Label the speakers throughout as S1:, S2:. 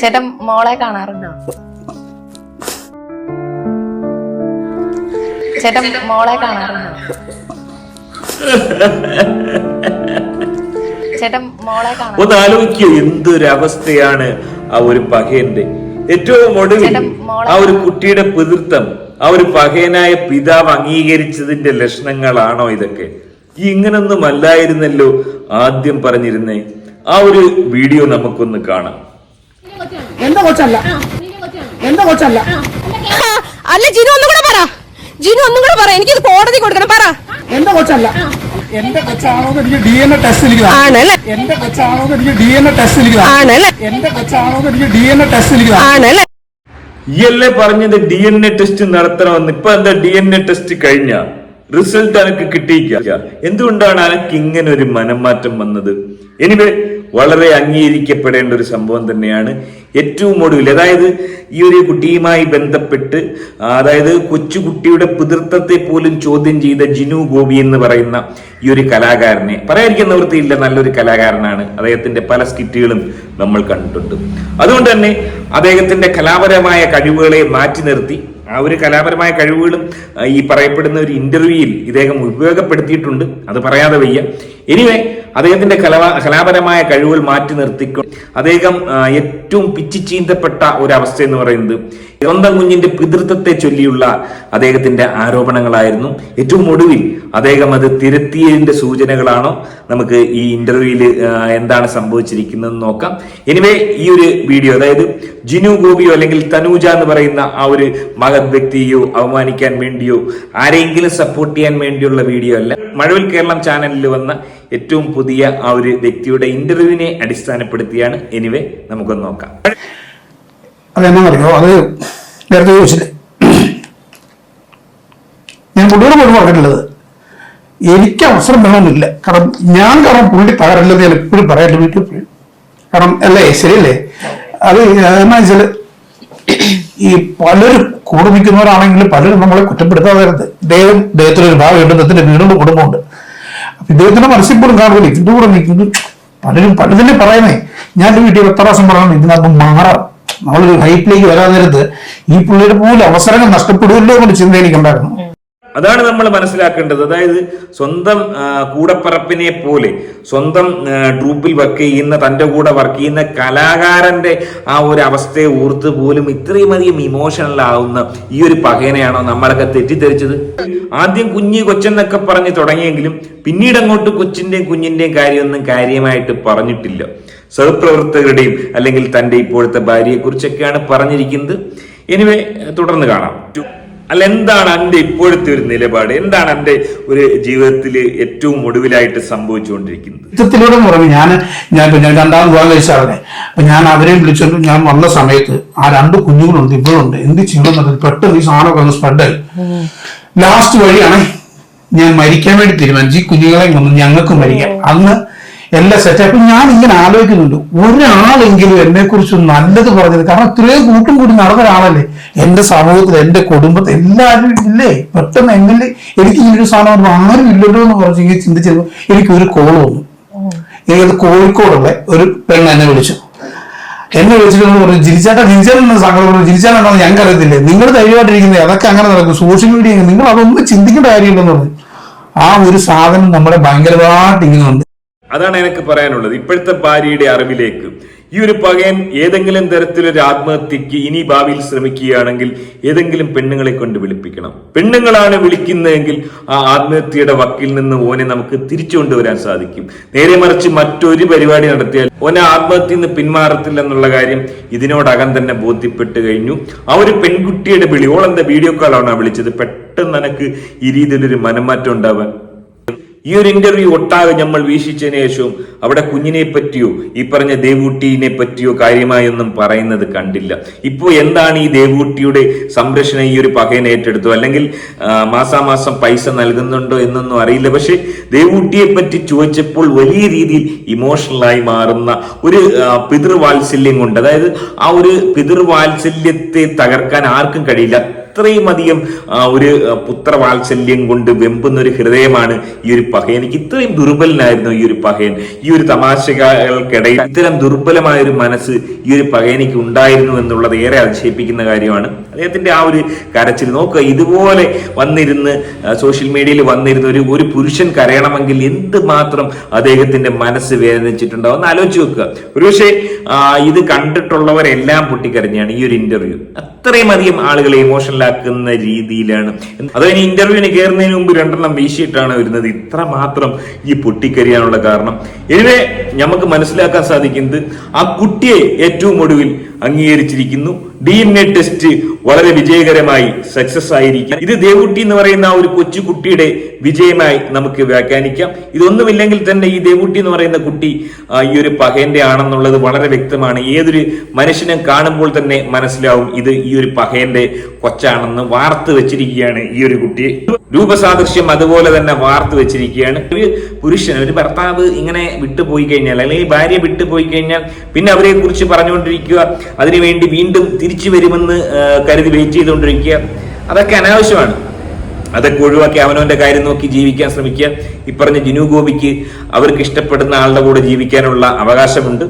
S1: ചേട്ടൻ മോളെ കാണാറുണ്ടോ? ചേട്ടൻ മോളെ കാണാറുണ്ടോ? ചേട്ടൻ മോളെ കാണാറുണ്ടോ?
S2: ഒന്ന് ആലോചിക്കൂ എന്തൊരവസ്ഥയാണ് ആ ഒരു പകയന്റെ ഏറ്റവും ഒടുവിൽ ആ ഒരു കുട്ടിയുടെ പിതൃത്വം ആ ഒരു പകയനായ പിതാവ് അംഗീകരിച്ചതിന്റെ ലക്ഷണങ്ങളാണോ ഇതൊക്കെ? ഈ ഇങ്ങനൊന്നും അല്ലായിരുന്നല്ലോ ആദ്യം പറഞ്ഞിരുന്നേ. ആ ഒരു വീഡിയോ നമുക്കൊന്ന് കാണാം.
S3: എന്റെ കൊച്ചല്ല. എന്റെ കൊച്ചല്ല.
S4: അല്ല ജിനു ഒന്നും കൂടെ പറ. ജിനു ഒന്നും കൂടെ പറ. എനിക്കിത് കോടതി കൊടുക്കണം. പറ.
S3: എന്റെ കൊച്ചല്ല. എന്റെ കൊച്ചാണോ എനിക്ക് ഡി എൻ എ ടെസ്റ്റ്
S4: ആണല്ലേ
S3: എന്റെ കൊച്ചാണോ എനിക്ക് ഡി എൻ എ ടെസ്റ്റ്
S4: ആണല്ലേ
S3: എന്റെ കൊച്ചാണോ എനിക്ക് ഡി എൻ എ ടെസ്റ്റ് എനിക്ക് താ.
S4: ആണല്ലേ
S2: ഈ അല്ലേ പറഞ്ഞത് ഡി എൻ എ ടെസ്റ്റ് നടത്തണമെന്ന്. ഇപ്പൊ എന്താ ഡി എൻ എ ടെസ്റ്റ് കഴിഞ്ഞ? റിസൾട്ട് അനക്ക് കിട്ടിയില്ല എന്തുകൊണ്ടാണ് അനക്ക് ഇങ്ങനെ ഒരു മനംമാറ്റം വന്നത്? എനിവേ വളരെ അംഗീകരിക്കപ്പെടേണ്ട ഒരു സംഭവം തന്നെയാണ്. ഏറ്റവും ഒടുവിൽ അതായത് ഈ ഒരു കുട്ടിയുമായി ബന്ധപ്പെട്ട് അതായത് കൊച്ചുകുട്ടിയുടെ പിതൃത്വത്തെ പോലും ചോദ്യം ചെയ്ത ജിനു ഗോപി എന്ന് പറയുന്ന ഈ ഒരു കലാകാരനെ. പറയാതിരിക്കുന്ന നിവൃത്തിയില്ല നല്ലൊരു കലാകാരനാണ്. അദ്ദേഹത്തിന്റെ പല സ്കിറ്റുകളും നമ്മൾ കണ്ടിട്ടുണ്ട്. അതുകൊണ്ട് തന്നെ അദ്ദേഹത്തിന്റെ കലാപരമായ കഴിവുകളെ മാറ്റി നിർത്തി ആ ഒരു കലാപരമായ കഴിവുകളും ഈ പറയപ്പെടുന്ന ഒരു ഇന്റർവ്യൂയിൽ ഇദ്ദേഹം ഉപയോഗപ്പെടുത്തിയിട്ടുണ്ട്. അത് പറയാതെ വയ്യ. എനിവേ അദ്ദേഹത്തിന്റെ കലാ കലാപരമായ കഴിവുകൾ മാറ്റി നിർത്തിക്കൊണ്ട് അദ്ദേഹം ഏറ്റവും പിച്ചി ചീന്തപ്പെട്ട ഒരു അവസ്ഥ എന്ന് പറയുന്നത് സ്വന്തം കുഞ്ഞിന്റെ പിതൃത്വത്തെ ചൊല്ലിയുള്ള അദ്ദേഹത്തിന്റെ ആരോപണങ്ങളായിരുന്നു. ഏറ്റവും ഒടുവിൽ അദ്ദേഹം അത് തിരുത്തിയതിന്റെ സൂചനകളാണോ? നമുക്ക് ഈ ഇന്റർവ്യൂവിൽ എന്താണ് സംഭവിച്ചിരിക്കുന്നത് നോക്കാം. എനിവേ ഈ ഒരു വീഡിയോ അതായത് ജിനു ഗോപിയോ അല്ലെങ്കിൽ തനൂജ എന്ന് പറയുന്ന ആ ഒരു മഹത് വ്യക്തിയോ അവമാനിക്കാൻ വേണ്ടിയോ ആരെങ്കിലും സപ്പോർട്ട് ചെയ്യാൻ വേണ്ടിയുള്ള വീഡിയോ അല്ല. മഴവിൽ കേരളം ചാനലിൽ വന്ന ഏറ്റവും പുതിയ ആ ഒരു വ്യക്തിയുടെ ഇന്റർവ്യൂവിനെ അടിസ്ഥാനപ്പെടുത്തിയാണ്. എനിവേ നമുക്കൊന്ന് നോക്കാം.
S3: അതെന്നാ അറിയോ? അത് നേരത്തെ ചോദിച്ചില്ലേ? ഞാൻ പുള്ളിയോട് പോലും പറഞ്ഞിട്ടുള്ളത് എനിക്ക് അവസരം വേണമെന്നില്ല. കാരണം ഞാൻ കാരണം പുള്ളി തകരല്ലെന്ന് ഞാൻ എപ്പോഴും പറയാറില്ല വീട്ടിൽ എപ്പോഴും കാരണം അല്ലേ? ശരിയല്ലേ? അത് എന്നാ വെച്ചാൽ ഈ പലരും കൂടുമിക്കുന്നവരാണെങ്കിലും പലരും നമ്മളെ കുറ്റപ്പെടുത്താതെ ദൈവം ദൈവത്തിന് ഒരു ഭാഗമുണ്ട് ദൈവത്തിന്റെ വീടുണ്ട് കുടുംബമുണ്ട് ഇദ്ദേഹത്തിന്റെ മനസ്സിൽ പോലും കാണുന്നില്ല. ഇതിന്റെ കൂടെ നിൽക്കുന്നു പലരും പലതിനെ പറയുന്നേ? ഞാൻ വീട്ടിൽ എത്ര പ്രാവശ്യം പറയണം ഇതിനകത്ത് മാറാം. നമ്മളൊരു ഹൈറ്റിലേക്ക് വരാൻ നേരത്ത് ഈ പുള്ളിയുടെ പോലും അവസരങ്ങൾ നഷ്ടപ്പെടുമല്ലോ എന്നൊരു ചിന്ത എനിക്കുണ്ടായിരുന്നു.
S2: അതാണ് നമ്മൾ മനസ്സിലാക്കേണ്ടത്. അതായത് സ്വന്തം കൂടപ്പറപ്പിനെ പോലെ സ്വന്തം ട്രൂപ്പിൽ വർക്ക് ചെയ്യുന്ന തന്റെ കൂടെ വർക്ക് ചെയ്യുന്ന കലാകാരന്റെ ആ ഒരു അവസ്ഥയെ ഓർത്ത് പോലും ഇത്രയും അധികം ഇമോഷണൽ ആവുന്ന ഈ ഒരു പകേനെയാണോ നമ്മളൊക്കെ തെറ്റിദ്ധരിച്ചത്? ആദ്യം കുഞ്ഞ് കൊച്ചെന്നൊക്കെ പറഞ്ഞ് തുടങ്ങിയെങ്കിലും പിന്നീട് അങ്ങോട്ട് കൊച്ചിന്റെയും കുഞ്ഞിന്റെയും കാര്യമൊന്നും കാര്യമായിട്ട് പറഞ്ഞിട്ടില്ല. സഹപ്രവർത്തകരുടെയും അല്ലെങ്കിൽ തന്റെ ഇപ്പോഴത്തെ ഭാര്യയെക്കുറിച്ചൊക്കെയാണ് പറഞ്ഞിരിക്കുന്നത്. എനിവേ തുടർന്ന് കാണാം. അല്ല എന്താണ് എന്റെ ഇപ്പോഴത്തെ ഒരു നിലപാട്? എന്താണ് എന്റെ ഒരു ജീവിതത്തിൽ ഏറ്റവും ഒടുവിലായിട്ട് സംഭവിച്ചുകൊണ്ടിരിക്കുന്നത്?
S3: യുദ്ധത്തിലൂടെ പറഞ്ഞു ഞാൻ ഞാൻ ഞാൻ രണ്ടാമത് വിവാഹം കഴിച്ചാളെ അപ്പൊ ഞാൻ അവരെയും വിളിച്ചോണ്ട് ഞാൻ വന്ന സമയത്ത് ആ രണ്ട് കുഞ്ഞുങ്ങളുണ്ട് ഇവളുണ്ട്. എന്ത് ചെയ്യണമെന്നത് പെട്ടെന്ന് ഈ സാധനമൊക്കെ ഒന്ന് സ്പ്രെഡായി ലാസ്റ്റ് വഴിയാണ് ഞാൻ മരിക്കാൻ വേണ്ടി തീരുമാനിച്ചു ഈ കുഞ്ഞുങ്ങളെ കൊന്നു ഞങ്ങൾക്ക് മരിക്കാം. അന്ന് എല്ലാം സെറ്റപ്പും ഞാൻ ഇങ്ങനെ ആലോചിക്കുന്നുണ്ട്. ഒരാളെങ്കിലും എന്നെ കുറിച്ച് നല്ലത് പറഞ്ഞത് കാരണം ഇത്രയും കൂട്ടും കൂടി നടന്ന ഒരാളല്ലേ? എന്റെ സമൂഹത്തിൽ എന്റെ കുടുംബത്തിൽ എല്ലാവരും ഇല്ലേ? പെട്ടെന്ന് എങ്ങനെ എനിക്ക് ഈ ഒരു സാധനം ആരും ഇല്ലല്ലോ എന്ന് പറഞ്ഞ് ഇങ്ങനെ ചിന്തിച്ചത് എനിക്ക് ഒരു കോൾ വന്നു. എനിക്കത് കോഴിക്കോടുള്ള ഒരു പെണ്ണ് എന്നെ വിളിച്ചു. എന്നെ വിളിച്ചിട്ട് പറഞ്ഞു ജിരിച്ചാട്ടാ ജിരിച്ചാലും സങ്കടം പറഞ്ഞു ജിരിച്ചാലെന്നോ ഞങ്ങൾക്ക് അറിയത്തില്ലേ നിങ്ങൾ ധൈര്യമായിട്ടിരിക്കുന്നത് അതൊക്കെ അങ്ങനെ നടക്കും. സോഷ്യൽ മീഡിയ നിങ്ങൾ അതൊന്നും ചിന്തിക്കേണ്ട കാര്യമില്ലെന്ന് പറഞ്ഞു. ആ ഒരു സാധനം നമ്മളെ ഭയങ്കരമായിട്ട് ഇങ്ങനെ ഉണ്ട്.
S2: അതാണ് എനിക്ക് പറയാനുള്ളത്. ഇപ്പോഴത്തെ ഭാര്യയുടെ അറിവിലേക്ക്. ഈ ഒരു പകയൻ ഏതെങ്കിലും തരത്തിലൊരു ആത്മഹത്യക്ക് ഇനി ഭാവിയിൽ ശ്രമിക്കുകയാണെങ്കിൽ ഏതെങ്കിലും പെണ്ണുങ്ങളെ കൊണ്ട് വിളിപ്പിക്കണം. പെണ്ണുങ്ങളാണ് വിളിക്കുന്നതെങ്കിൽ ആ ആത്മഹത്യയുടെ വക്കിൽ നിന്ന് ഓനെ നമുക്ക് തിരിച്ചു കൊണ്ടുവരാൻ സാധിക്കും. നേരെ മറിച്ച് മറ്റൊരു പരിപാടി നടത്തിയാൽ ഓനെ ആത്മഹത്യയിൽ നിന്ന് പിന്മാറത്തില്ല എന്നുള്ള കാര്യം ഇതിനോടകം തന്നെ ബോധ്യപ്പെട്ട് കഴിഞ്ഞു. ആ ഒരു പെൺകുട്ടിയുടെ വിളി ഓളെന്താ വീഡിയോ കോളാണ് വിളിച്ചത്. പെട്ടെന്ന് എനിക്ക് ഈ രീതിയിലൊരു മനംമാറ്റം ഉണ്ടാവാൻ ഈ ഒരു ഇന്റർവ്യൂ ഒട്ടാകെ നമ്മൾ വീക്ഷിച്ചതിന് ശേഷവും അവിടെ കുഞ്ഞിനെ പറ്റിയോ ഈ പറഞ്ഞ ദേവൂട്ടിനെ പറ്റിയോ കാര്യമായി ഒന്നും പറയുന്നത് കണ്ടില്ല. ഇപ്പോൾ എന്താണ് ഈ ദേവൂട്ടിയുടെ സംരക്ഷണം ഈ ഒരു പകയൻ ഏറ്റെടുത്തു അല്ലെങ്കിൽ മാസാമാസം പൈസ നൽകുന്നുണ്ടോ എന്നൊന്നും അറിയില്ല. പക്ഷെ ദേവൂട്ടിയെ പറ്റി ചോദിച്ചപ്പോൾ വലിയ രീതിയിൽ ഇമോഷണലായി മാറുന്ന ഒരു പിതൃവാത്സല്യം കൊണ്ട് അതായത് ആ ഒരു പിതൃവാത്സല്യത്തെ തകർക്കാൻ ആർക്കും കഴിയില്ല. അത്രയും അധികം ഒരു പുത്രവാത്സല്യം കൊണ്ട് വെമ്പുന്ന ഒരു ഹൃദയമാണ് ഈ ഒരു പഹയൻ. എനിക്ക് ഇത്രയും ദുർബലനായിരുന്നു ഈ ഒരു പഹയൻ. ഈ ഒരു തമാശകൾക്കിടയിൽ ഇത്തരം ദുർബലമായ ഒരു മനസ്സ് ഈ ഒരു പഹയനിക്ക് ഉണ്ടായിരുന്നു എന്നുള്ളത് ഏറെ അതിശയിപ്പിക്കുന്ന കാര്യമാണ്. അദ്ദേഹത്തിന്റെ ആ ഒരു കരച്ചിൽ നോക്കുക. ഇതുപോലെ വന്നിരുന്ന് സോഷ്യൽ മീഡിയയിൽ വന്നിരുന്ന ഒരു ഒരു പുരുഷൻ കരയണമെങ്കിൽ എന്ത് മാത്രം അദ്ദേഹത്തിന്റെ മനസ്സ് വേദനിച്ചിട്ടുണ്ടാവും എന്ന് ആലോചിച്ച് വെക്കുക ഒരുപക്ഷെ ഇത് കണ്ടിട്ടുള്ളവരെല്ലാം പൊട്ടിക്കരഞ്ഞാണ് ഈ ഒരു ഇന്റർവ്യൂ. അത്രയും അധികം ആളുകളെ ഇമോഷണൽ ആക്കുന്ന രീതിയിലാണ്. അതോ ഇനി ഇന്റർവ്യൂവിന് കയറുന്നതിന് മുമ്പ് രണ്ടെണ്ണം വീശിയിട്ടാണ് വരുന്നത്. ഇത്ര മാത്രം ഈ പൊട്ടിക്കരിയാനുള്ള കാരണം. എനിവേ നമുക്ക് മനസ്സിലാക്കാൻ സാധിക്കുന്നത് ആ കുട്ടിയെ ഏറ്റവും ഒടുവിൽ അംഗീകരിച്ചിരിക്കുന്നു. ഡി എൻ എ ടെസ്റ്റ് വളരെ വിജയകരമായി സക്സസ് ആയിരിക്കും. ഇത് ദേവുട്ടി എന്ന് പറയുന്ന ഒരു കൊച്ചു കുട്ടിയുടെ വിജയമായി നമുക്ക് വ്യാഖ്യാനിക്കാം. ഇതൊന്നുമില്ലെങ്കിൽ തന്നെ ഈ ദേവുട്ടി എന്ന് പറയുന്ന കുട്ടി ഈ ഒരു പഹേന്റെ ആണെന്നുള്ളത് വളരെ വ്യക്തമാണ്. ഏതൊരു മനുഷ്യനും കാണുമ്പോൾ തന്നെ മനസ്സിലാവും ഇത് ഈ ഒരു പഹേന്റെ കൊച്ചാണെന്ന് വാർത്ത് വെച്ചിരിക്കുകയാണ് ഈ ഒരു കുട്ടിയെ. രൂപസാദൃശ്യം അതുപോലെ തന്നെ വാർത്ത് വെച്ചിരിക്കുകയാണ്. ഒരു പുരുഷൻ ഒരു ഭർത്താവ് ഇങ്ങനെ വിട്ടുപോയി കഴിഞ്ഞാൽ അല്ലെങ്കിൽ ഭാര്യ വിട്ടുപോയി കഴിഞ്ഞാൽ പിന്നെ അവരെ കുറിച്ച് പറഞ്ഞുകൊണ്ടിരിക്കുക അതിനുവേണ്ടി വീണ്ടും തിരിച്ചു വരുമെന്ന് കരുതി വെയിറ്റ് ചെയ്തുകൊണ്ടിരിക്കുക. അതൊക്കെ അനാവശ്യമാണ്. അതൊക്കെ ഒഴിവാക്കി അവനവന്റെ കാര്യം നോക്കി ജീവിക്കാൻ ശ്രമിക്കുക. ഇപ്പറഞ്ഞ ജിനു ഗോപിക്ക് അവർക്ക് ഇഷ്ടപ്പെടുന്ന ആളുടെ കൂടെ ജീവിക്കാനുള്ള അവകാശമുണ്ട്.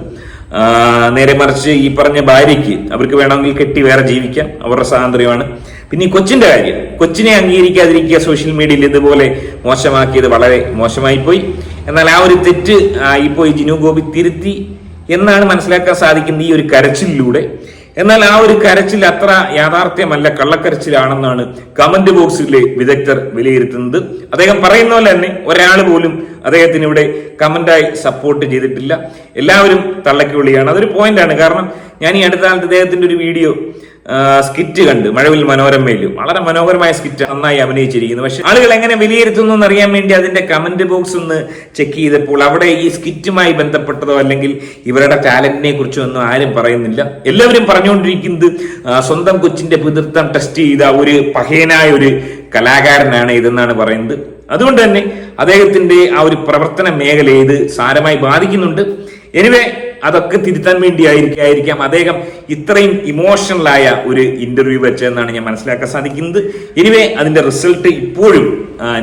S2: നേരെ മറിച്ച് ഈ പറഞ്ഞ ഭാര്യയ്ക്ക് അവർക്ക് വേണമെങ്കിൽ കെട്ടി വേറെ ജീവിക്കാം അവരുടെ സ്വാതന്ത്ര്യമാണ്. പിന്നെ ഈ കൊച്ചിന്റെ കാര്യം കൊച്ചിനെ അംഗീകരിക്കാതിരിക്കുക സോഷ്യൽ മീഡിയയിൽ ഇതുപോലെ മോശമാക്കിയത് വളരെ മോശമായി പോയി എന്നാൽ ആ ഒരു തെറ്റ് ആ, ഇപ്പോൾ ഈ ജിനു ഗോപി തിരുത്തി എന്നാണ് മനസ്സിലാക്കാൻ സാധിക്കുന്നത് ഈ ഒരു കരച്ചിലിലൂടെ എന്നാൽ ആ ഒരു കരച്ചിൽ അത്ര യാഥാർത്ഥ്യമല്ല കള്ളക്കരച്ചിലാണെന്നാണ് കമന്റ് ബോക്സിലെ വിദഗ്ധർ വിലയിരുത്തുന്നത്. അദ്ദേഹം പറയുന്ന പോലെ തന്നെ ഒരാൾ പോലും അദ്ദേഹത്തിന് ഇവിടെ കമന്റായി സപ്പോർട്ട് ചെയ്തിട്ടില്ല. എല്ലാവരും തള്ളക്കുള്ളിയാണ് അതൊരു പോയിന്റാണ് കാരണം ഞാൻ ഈ അടുത്ത കാലത്ത് അദ്ദേഹത്തിന്റെ ഒരു വീഡിയോ സ്കിറ്റ് കണ്ട്. മഴവിൽ മനോരമയിലും. വളരെ മനോഹരമായ സ്കിറ്റ് നന്നായി അഭിനയിച്ചിരിക്കുന്നു പക്ഷെ ആളുകൾ എങ്ങനെ വിലയിരുത്തുന്നു എന്നറിയാൻ വേണ്ടി അതിന്റെ കമന്റ് ബോക്സ് ഒന്ന് ചെക്ക് ചെയ്തപ്പോൾ അവിടെ ഈ സ്കിറ്റുമായി ബന്ധപ്പെട്ടതോ അല്ലെങ്കിൽ ഇവരുടെ ടാലന്റിനെ കുറിച്ചോ ഒന്നും ആരും പറയുന്നില്ല. എല്ലാവരും പറഞ്ഞുകൊണ്ടിരിക്കുന്നത് സ്വന്തം കൊച്ചിന്റെ പിതൃത്വം ടെസ്റ്റ് ചെയ്ത ഒരു പഹേനായ ഒരു കലാകാരനാണ് ഇതെന്നാണ് പറയുന്നത്. അതുകൊണ്ട് തന്നെ അദ്ദേഹത്തിന്റെ ആ ഒരു പ്രവർത്തന മേഖലയെ ഇത് സാരമായി ബാധിക്കുന്നുണ്ട്. എനിവേ അതൊക്കെ തിരുത്താൻ വേണ്ടി ആയിരിക്കും ആയിരിക്കാം. അദ്ദേഹം ഇത്രയും ഇമോഷണലായ ഒരു ഇന്റർവ്യൂ വെച്ചതെന്നാണ് ഞാൻ മനസ്സിലാക്കാൻ സാധിക്കുന്നത്. എനിവേ അതിന്റെ റിസൾട്ട് ഇപ്പോഴും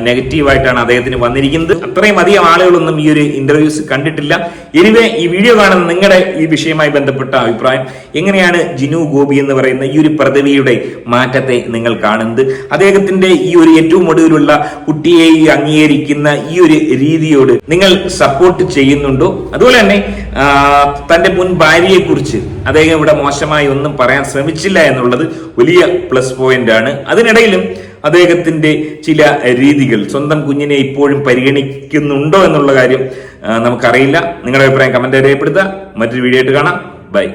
S2: നെഗറ്റീവായിട്ടാണ് അദ്ദേഹത്തിന് വന്നിരിക്കുന്നത്. അത്രയും അധികം ആളുകളൊന്നും ഈ ഒരു ഇന്റർവ്യൂസ് കണ്ടിട്ടില്ല. എനിവേ ഈ വീഡിയോ കാണുന്ന നിങ്ങളുടെ ഈ വിഷയവുമായി ബന്ധപ്പെട്ട അഭിപ്രായം എങ്ങനെയാണ് ജിനു ഗോപി എന്ന് പറയുന്ന ഈ ഒരു പ്രതിഭയുടെ മാറ്റത്തെ നിങ്ങൾ കാണുന്നത്? അദ്ദേഹത്തിന്റെ ഈ ഒരു ഏറ്റവും ഒടുവിലുള്ള കുട്ടിയെ അംഗീകരിക്കുന്ന ഈ ഒരു രീതിയോട് നിങ്ങൾ സപ്പോർട്ട് ചെയ്യുന്നുണ്ടോ? അതുപോലെ തന്നെ തന്റെ മുൻ ഭാര്യയെ കുറിച്ച് അദ്ദേഹം ഇവിടെ മോശമായി ഒന്നും പറയാൻ ശ്രമിച്ചില്ല എന്നുള്ളത് വലിയ പ്ലസ് പോയിന്റ് ആണ്. അതിനിടയിലും അദ്ദേഹത്തിന്റെ ചില രീതികൾ സ്വന്തം കുഞ്ഞിനെ ഇപ്പോഴും പരിഗണിക്കുന്നുണ്ടോ എന്നുള്ള കാര്യം നമുക്കറിയില്ല. നിങ്ങളുടെ അഭിപ്രായം കമന്റ് രേഖപ്പെടുത്തുക. മറ്റൊരു വീഡിയോ ആയിട്ട് കാണാം. ബൈ